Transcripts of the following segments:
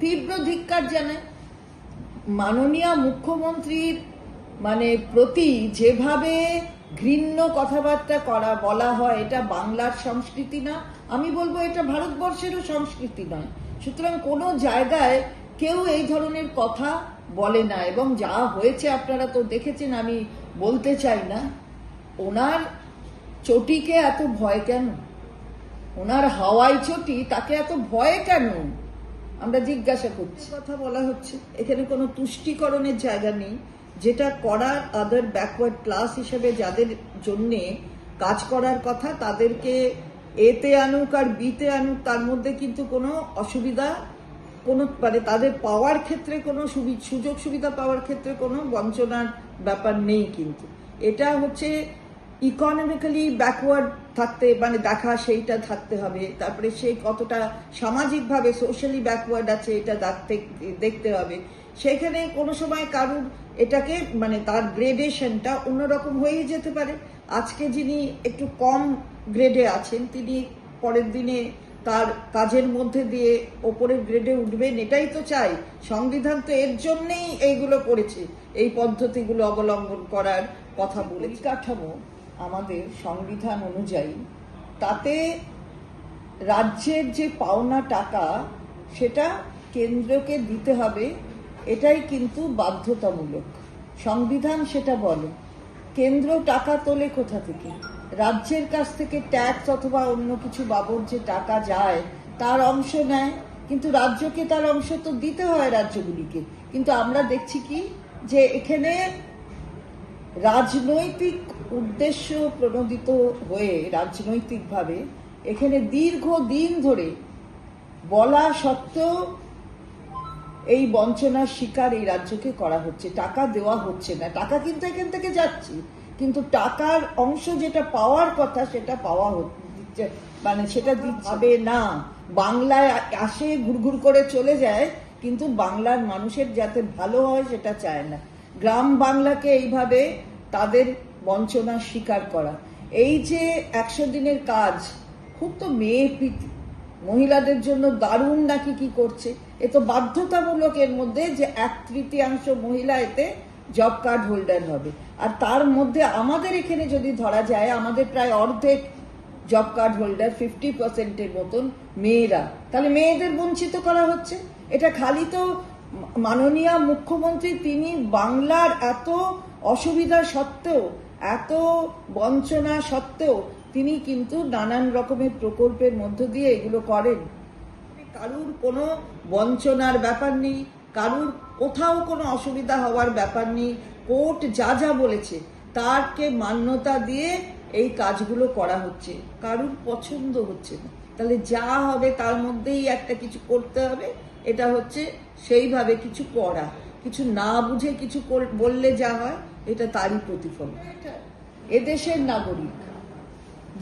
তীব্র ধিক্কার জানায় মাননীয় মুখ্যমন্ত্রীর মানে প্রতি যেভাবে ঘৃণ্য কথাবার্তা করা, বলা হয়, এটা বাংলার সংস্কৃতি না। আমি বলব এটা ভারতবর্ষেরও সংস্কৃতি নয়। সুতরাং কোনো জায়গায় কেউ এই ধরনের কথা বলে না, এবং যা হয়েছে আপনারা তো দেখেছেন, আমি বলতে চাই না। ওনার চটিকে এত ভয় কেন? ওনার হাওয়াই চটি তাকে এত ভয় কেন? আমরা জিজ্ঞাসা করছি। কথা বলা হচ্ছে, এখানে কোনো তুষ্টিকরণের জায়গা নেই, যেটা করার আদার ব্যাকওয়ার্ড ক্লাস হিসেবে যাদের জন্যে কাজ করার কথা, তাদেরকে এতে আনুক আর বিতে আনুক, তার মধ্যে কিন্তু কোনো অসুবিধা, কোনো মানে তাদের পাওয়ার ক্ষেত্রে কোনো সুযোগ সুবিধা পাওয়ার ক্ষেত্রে কোনো বঞ্চনার ব্যাপার নেই কিন্তু। এটা হচ্ছে ইকোনমিক্যালি ব্যাকওয়ার্ড থাকতে মানে দেখা সেইটা থাকতে হবে। তারপরে সে কতটা সামাজিকভাবে সোশ্যালি ব্যাকওয়ার্ড আছে, এটা দেখতে দেখতে হবে। সেখানে কোনো সময় কারুর এটাকে মানে তার গ্রেডেশনটা অন্যরকম হয়ে যেতে পারে। আজকে যিনি একটু কম গ্রেডে আছেন, তিনি পরের দিনে তার কাজের মধ্যে দিয়ে ওপরের গ্রেডে উঠবেন, এটাই তো চাই। সংবিধান তো এর জন্যেই এইগুলো করেছে। এই পদ্ধতিগুলো অবলম্বন করার কথা বলে কাঠামো আমাদের সংবিধান অনুযায়ী, তাতে রাজ্যের যে পাওনা টাকা, সেটা কেন্দ্রকে দিতে হবে, এটাই কিন্তু বাধ্যতামূলক। সংবিধান সেটা বলে, কেন্দ্র টাকা তোলে কোথা থেকে? রাজ্যের কাছ থেকে ট্যাক্স অথবা অন্য কিছু বাবদ যে টাকা যায়, তার অংশ নেয়, কিন্তু রাজ্যকে তার অংশ তো দিতে হয় রাজ্যগুলিকে। কিন্তু আমরা দেখছি কি, যে এখানে রাজনৈতিক উদ্দেশ্য প্রণোদিত হয়ে রাজনৈতিকভাবে এখানে দীর্ঘ দিন ধরে বলা সত্ত্বেও এই বঞ্চনার শিকার এই রাজ্যকে করা হচ্ছে। টাকা দেওয়া হচ্ছে না। টাকা কিন্তু এখান থেকে যাচ্ছে। কিন্তু টাকার অংশ যেটা পাওয়ার কথা সেটা পাওয়া হচ্ছে মানে সেটা দিচ্ছে না। বাংলায় আসে, ঘুরঘুর করে চলে যায়, কিন্তু বাংলার মানুষের যাতে ভালো হয় সেটা চায় না। গ্রাম বাংলাকে এইভাবে তাদের বঞ্চনার শিকার করা। এই যে একশো দিনের কাজ, খুব তো মেয়ে প্রীতি। মহিলাদের জন্য দারুণ নাকি কি করছে? এ তো বাধ্যতামূলক এর মধ্যে যে এক তৃতীয়াংশ মহিলা এতে জব কার্ড হোল্ডার হবে। আর তার মধ্যে আমাদের এখানে যদি ধরা যায়, আমাদের প্রায় অর্ধেক জব কার্ড হোল্ডার, ফিফটি পার্সেন্টের মতন মেয়েরা। তাহলে মেয়েদের বঞ্চিত করা হচ্ছে? এটা খালি তো মাননীয় মুখ্যমন্ত্রী, তিনি বাংলার এত অসুবিধা সত্ত্বেও, এত বঞ্চনা সত্ত্বেও, তিনি কিন্তু নানান রকমের প্রকল্পের মধ্য দিয়ে এগুলো করেন। কারুর কোনো বঞ্চনার ব্যাপার নেই, কারুর কোথাও কোনো অসুবিধা হওয়ার ব্যাপার নেই, কোর্ট যা যা বলেছে, তারকে মান্যতা দিয়ে এই কাজগুলো করা হচ্ছে। কারুর পছন্দ হচ্ছে না। তাহলে যা হবে তার মধ্যেই একটা কিছু করতে হবে। এটা হচ্ছে সেইভাবে কিছু করা কিছু না বুঝে কিছু বললে যা হয়, এটা তারই প্রতিফল এদেশের নাগরিক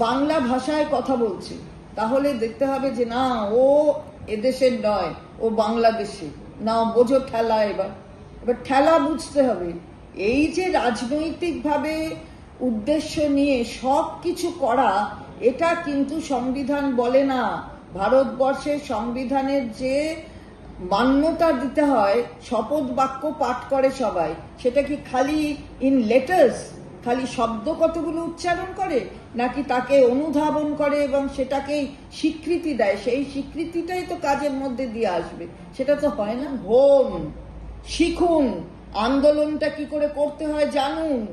বাংলা ভাষায় কথা বলছে, তাহলে দেখতে হবে যে না, ও এদেশের নয়, ও বাংলাদেশে। না, বোঝো ঠেলা এবার। এবার ঠেলা বুঝতে হবে। এই যে রাজনৈতিকভাবে উদ্দেশ্য নিয়ে সব কিছু করা, এটা কিন্তু সংবিধান বলে না। ভারতবর্ষের সংবিধানের যে মান্যতা দিতে হয়, শপথ বাক্য পাঠ করে সবাই। সেটা কি খালি ইন লেটার্স খালি শব্দ কতগুলো উচ্চারণ করে? নাকি তাকে অনুধাবন করে এবং সেটাকেই স্বীকৃতি দেয়? সেই স্বীকৃতিটাই তো কাজের মধ্যে দিয়ে আসবে। সেটা তো হয় না? হোম শিখুন। আন্দোলনটা কি করে করতে হয় জানুন।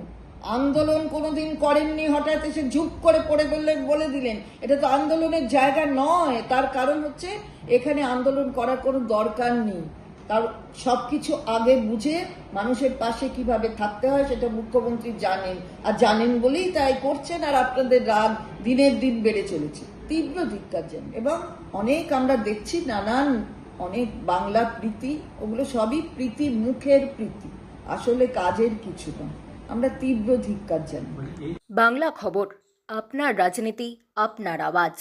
আন্দোলন কোনোদিন করেননি, হঠাৎ এসে ঝুপ করে পড়ে বললেন, বলে দিলেন, এটা তো আন্দোলনের জায়গা নয়, তার কারণ হচ্ছে এখানে আন্দোলন করার কোনো দরকার নেই। তার সবকিছু আগে বুঝে মানুষের পাশে কীভাবে থাকতে হয় সেটা মুখ্যমন্ত্রী জানেন, আর জানেন বলেই তাই করছেন, আর আপনাদের রাগ দিনের দিন বেড়ে চলেছে। তীব্র ধিক্কার জান, এবং অনেক আমরা দেখছি নানান, অনেক বাংলা প্রীতি, ওগুলো সবই প্রীতি, মুখের প্রীতি, আসলে কাজের কিছু না আমরা তীব্র ধিক্কার জানি। বাংলা খবর আপনার রাজনীতি আপনার আওয়াজ।